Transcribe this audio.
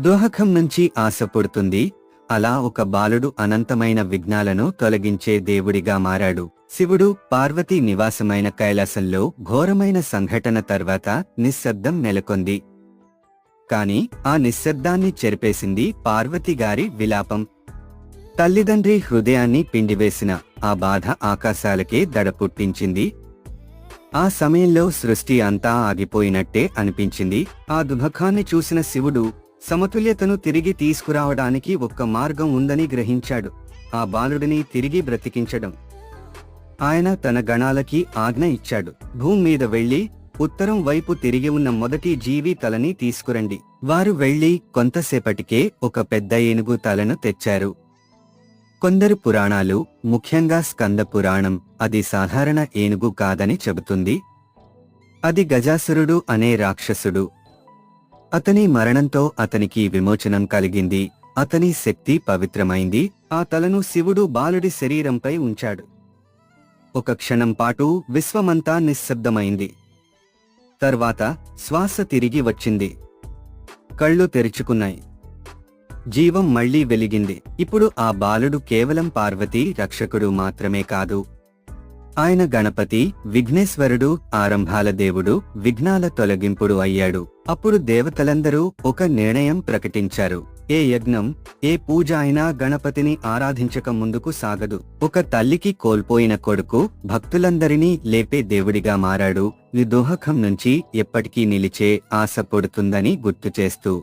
దోహకం నుంచి ఆశ పుడుతుంది. అలా ఒక బాలుడు అనంతమైన విఘ్నాలను తొలగించే దేవుడిగా మారాడు. శివుడు పార్వతీ నివాసమైన కైలాసంలో ఘోరమైన సంఘటన తర్వాత నిశ్శబ్దం నెలకొంది. కాని ఆ నిశ్శబ్దాన్ని చెరిపేసింది పార్వతి గారి విలాపం. తల్లిదండ్రి హృదయాన్ని పిండివేసిన ఆ బాధ ఆకాశాలకే దడ పుట్టించింది. ఆ సమయంలో సృష్టి అంతా ఆగిపోయినట్టే అనిపించింది. ఆ దుఃఖాన్ని చూసిన శివుడు సమతుల్యతను తిరిగి తీసుకురావడానికి ఒక్క మార్గం ఉందని గ్రహించాడు. ఆ బాలుడిని తిరిగి బ్రతికించడం. ఆయన తన గణాలకి ఆజ్ఞ ఇచ్చాడు. భూమి మీద వెళ్ళి ఉత్తరం వైపు తిరిగి ఉన్న మొదటి జీవి తలని తీసుకురండి. వారు వెళ్ళి కొంతసేపటికే ఒక పెద్ద ఏనుగు తలను తెచ్చారు. కొందరు పురాణాలు ముఖ్యంగా స్కంద పురాణం అది సాధారణ ఏనుగు కాదని చెబుతుంది. అది గజాసురుడు అనే రాక్షసుడు అతని మరణంతో అతనికి విమోచనం కలిగింది. అతని శక్తి పవిత్రమైంది. ఆ తలను శివుడు బాలుడి శరీరంపై ఉంచాడు. ఒక క్షణం పాటు విశ్వమంతా నిశ్శబ్దమైంది. తర్వాత శ్వాస తిరిగి వచ్చింది. కళ్ళు తెరుచుకున్నాయి. జీవం మళ్ళీ వెలిగింది. ఇప్పుడు ఆ బాలుడు కేవలం పార్వతీ రక్షకుడు మాత్రమే కాదు. ఆయన గణపతి విఘ్నేశ్వరుడు ఆరంభాల దేవుడు విఘ్నాల తొలగింపుడు అయ్యాడు. అప్పుడు దేవతలందరూ ఒక నిర్ణయం ప్రకటించారు. ఏ యజ్ఞం ఏ పూజ అయినా గణపతిని ఆరాధించక ముందుకు సాగదు. ఒక తల్లికి కోల్పోయిన కొడుకు భక్తులందరినీ లేపే దేవుడిగా మారాడు. ఈ దోహకం నుంచి ఎప్పటికీ నిలిచే ఆశ పొడుతుందని గుర్తు చేస్తూ